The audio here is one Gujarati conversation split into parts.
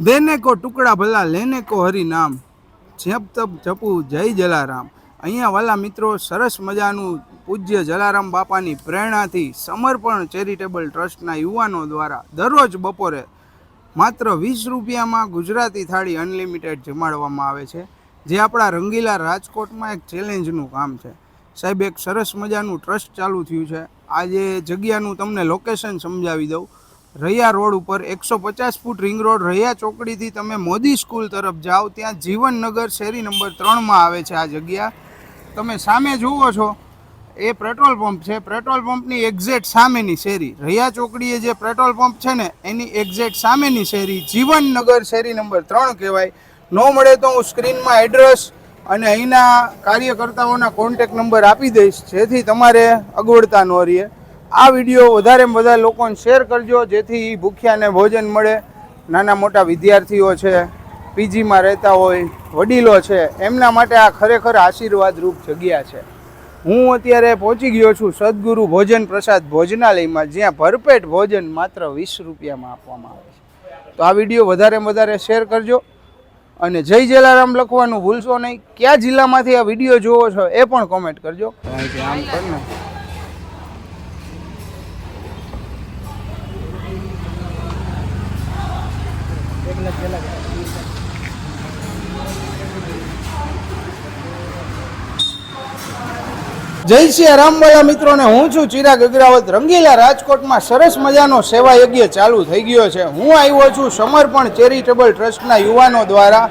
દેને કો ટુકડા ભલા, લેને કો હરી નામ જપ તપ જપુ જય જલારામ. અહીંયા વાલા મિત્રો, સરસ મજાનું પૂજ્ય જલારામ બાપાની પ્રેરણાથી સમર્પણ ચેરિટેબલ ટ્રસ્ટના યુવાનો દ્વારા દરરોજ બપોરે માત્ર વીસ રૂપિયામાં ગુજરાતી થાળી અનલિમિટેડ જમાડવામાં આવે છે, જે આપણા રંગીલા રાજકોટમાં એક ચેલેન્જનું કામ છે. સાહેબ, એક સરસ મજાનું ટ્રસ્ટ ચાલુ થયું છે. આ જે જગ્યાનું તમને લોકેશન સમજાવી દઉં. રૈયા રોડ ઉપર એકસો પચાસ ફૂટ રિંગ રોડ રૈયા ચોકડીથી તમે મોદી સ્કૂલ તરફ જાઓ, ત્યાં જીવનનગર શેરી નંબર ત્રણમાં આવે છે આ જગ્યા. તમે સામે જુઓ છો, એ પેટ્રોલ પંપ છે. પેટ્રોલ પંપની એક્ઝેક્ટ સામેની શેરી. રૈયા ચોકડીએ જે પેટ્રોલ પંપ છે ને, એની એક્ઝેક્ટ સામેની શેરી જીવનનગર શેરી નંબર ત્રણ કહેવાય. ન મળે તો હું સ્ક્રીનમાં એડ્રેસ અને અહીંના કાર્યકર્તાઓના કોન્ટેક નંબર આપી દઈશ, જેથી તમારે અગવડતા ન રહીએ આ વીડિયો વધારેમાં વધારે લોકોને શેર કરજો, જેથી ભૂખ્યાને ભોજન મળે. નાના મોટા વિદ્યાર્થીઓ છે પીજીમાં રહેતા હોય, વડીલો છે, એમના માટે આ ખરેખર આશીર્વાદરૂપ જગ્યા છે. હું અત્યારે પહોંચી ગયો છું સદગુરુ ભોજન પ્રસાદ ભોજનાલયમાં, જ્યાં ભરપેટ ભોજન માત્ર વીસ રૂપિયામાં આપવામાં આવે છે. તો આ વીડિયો વધારેમાં વધારે શેર કરજો. અને જય જલારામ લખવાનું ભૂલશો નહીં. કયા જિલ્લામાંથી આ વીડિયો જોવો છો એ પણ કોમેન્ટ કરજો. આમ કર ને જય શ્રી રામવાલા મિત્રોને હું છું ચિરાગ અગ્રાવત રંગીલા રાજકોટમાં સરસ મજાનો સેવા યજ્ઞ ચાલુ થઈ ગયો છે. હું આવ્યો છું સમર્પણ ચેરિટેબલ ટ્રસ્ટના યુવાનો દ્વારા.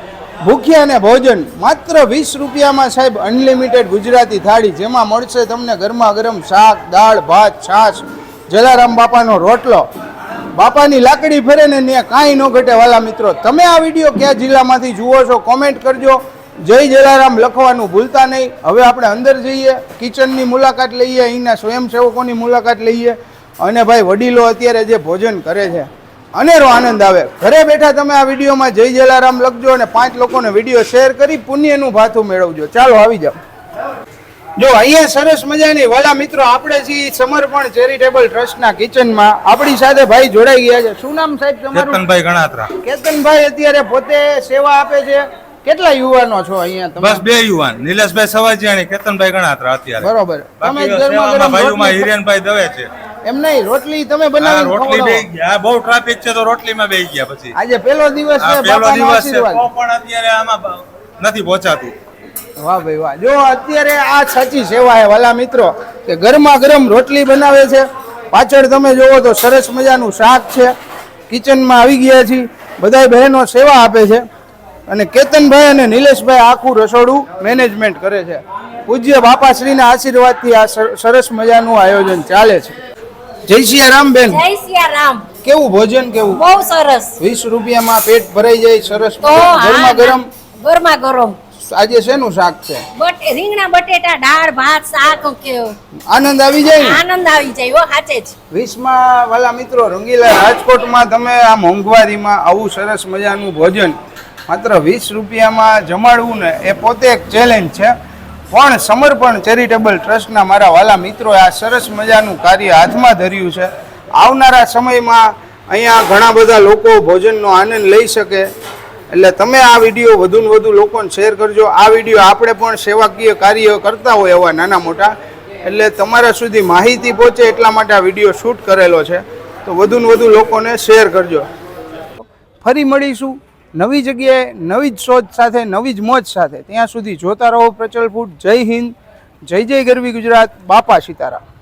ભૂખ્યા અને ભોજન માત્ર વીસ રૂપિયામાં સાહેબ અનલિમિટેડ ગુજરાતી થાળી જેમાં મળશે તમને ગરમા ગરમ શાક, દાળ, ભાત, છાશ, જલારામ બાપાનો રોટલો બાપાની લાકડી ફેરે ને ત્યાં કાંઈ ન ઘટે. વાલા મિત્રો, તમે આ વીડિયો કયા જિલ્લામાંથી જુઓ છો? કોમેન્ટ કરજો. જય જલારામ લખવાનું ભૂલતા નહીં. હવે આપણે અંદર જઈએ, કિચનની મુલાકાત લઈએ, અહીંના સ્વયંસેવકોની મુલાકાત લઈએ. અને ભાઈ, વડીલો અત્યારે જે ભોજન કરે છે, અનેરો આનંદ આવે. ઘરે બેઠા તમે આ વિડીયોમાં જય જલારામ લખજો અને પાંચ લોકોને વીડિયો શેર કરી પુણ્યનું ભાથું મેળવજો. ચાલો, આવી જાઓ. જો અહીંયા સરસ મજાની વાલા મિત્રો આપણે જે સમર્પણ ચેરિટેબલ ટ્રસ્ટના કિચનમાં. આપણી સાથે ભાઈ જોડાઈ ગયા છે. શું નામ સાહેબ તમારું? કેતનભાઈ ગણાત્રા. કેતનભાઈ અત્યારે પોતે સેવા આપે છે. કેટલા યુવાનો છો અહીંયા તમે? બસ બે યુવાન. નિલેશભાઈ સવાજીયાણી કેતનભાઈ ગણાત્રા અત્યારે. બરોબર. તમે ગરમ ભાઈઓમાં હિરેનભાઈ દવે છે. એમ નહીં રોટલી તમે બનાવી રોટલી બે ગયા. આ બહુ ટ્રાફિક છે તો રોટલીમાં બે ગયા પછી. આજે પેલો દિવસ છે પહેલો દિવસ છે. પણ અત્યારે આમાં નથી પહોંચાતું. વાહ ભાઈ વાહ. જો અત્યારે આ સાચી સેવા છે વાલા મિત્રો કે ગરમા ગરમ રોટલી બનાવે છે. પાછળ તમે જોવો તો સરસ મજાનું શાક છે. કિચનમાં આવી ગયા છીએ. બધા બહેનો સેવા આપે છે. અને કેતનભાઈ અને નિલેશભાઈ આખું રસોડું મેનેજમેન્ટ કરે છે. પૂજ્ય બાપાશ્રીના આશીર્વાદથી આ સરસ મજાનું આયોજન ચાલે છે. જય સિયારામ રામ બેન. જય સિયારામ. કેવું ભોજન કેવું? બહુ સરસ. વીસ રૂપિયામાં પેટ ભરાઈ જાય સરસ ગરમા ગરમ. ગરમા ગરમ. આજે શેનું શાક છે? બટ રીંગણા બટેટા દાળ ભાત શાક કે આનંદ આવી જાય આનંદ આવી જાય હો સાચે જ. વીસમાં વાલા મિત્રો રંગીલા રાજકોટમાં તમે આ મોંઘવારીમાં આવું સરસ મજાનું ભોજન માત્ર વીસ રૂપિયામાં જમાડવું ને એ પોતે એક ચેલેન્જ છે. પણ સમર્પણ ચેરિટેબલ ટ્રસ્ટના મારા વાલા મિત્રોએ આ સરસ મજાનું કાર્ય હાથમાં ધર્યું છે. આવનારા સમયમાં અહીંયા ઘણા બધા લોકો ભોજનનો આનંદ લઈ શકે. એટલે તમે આ વીડિયો વધુ ને વધુ લોકોને શેર કરજો. આ વીડિયો આપણે પણ સેવાકીય કાર્ય કરતા હોય એવા નાના મોટા. એટલે તમારા સુધી માહિતી પહોંચે એટલા માટે આ વીડિયો શૂટ કરેલો છે. તો વધુ ને વધુ લોકોને શેર કરજો. ફરી મળીશું નવી જગ્યાએ, નવી જ શોધ સાથે, નવી જ મોજ સાથે. ત્યાં સુધી જોતા રહો પ્રચલ ફૂડ. જય હિન્દ. જય જય ગરવી ગુજરાત. બાપા સીતારામ.